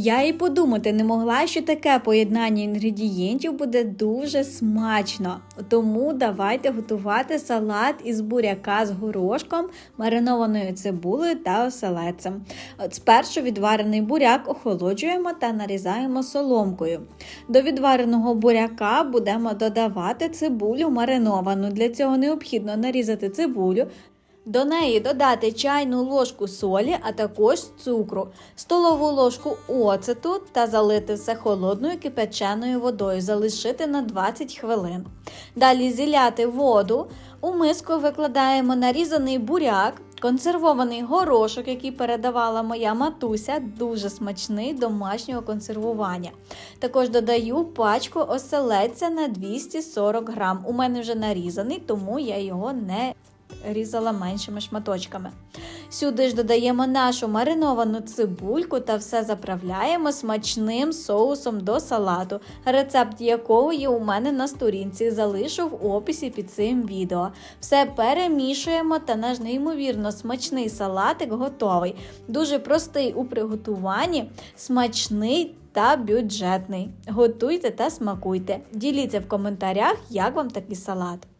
Я і подумати не могла, що таке поєднання інгредієнтів буде дуже смачно. Тому давайте готувати салат із буряка з горошком, маринованою цибулею та оселедцем. Спершу відварений буряк охолоджуємо та нарізаємо соломкою. До відвареного буряка будемо додавати цибулю мариновану. Для цього необхідно нарізати цибулю. До неї додати чайну ложку солі, а також цукру, столову ложку оцету та залити все холодною кипяченою водою, залишити на 20 хвилин. Далі зіляти воду, у миску викладаємо нарізаний буряк, консервований горошок, який передавала моя матуся, дуже смачний домашнього консервування. Також додаю пачку оселедця на 240 грам. У мене вже нарізаний, тому я його не різала меншими шматочками. Сюди ж додаємо нашу мариновану цибульку та все заправляємо смачним соусом до салату, рецепт якого є у мене на сторінці, залишу в описі під цим відео. Все перемішуємо та наш неймовірно смачний салатик готовий. Дуже простий у приготуванні, смачний та бюджетний. Готуйте та смакуйте. Діліться в коментарях, як вам такий салат.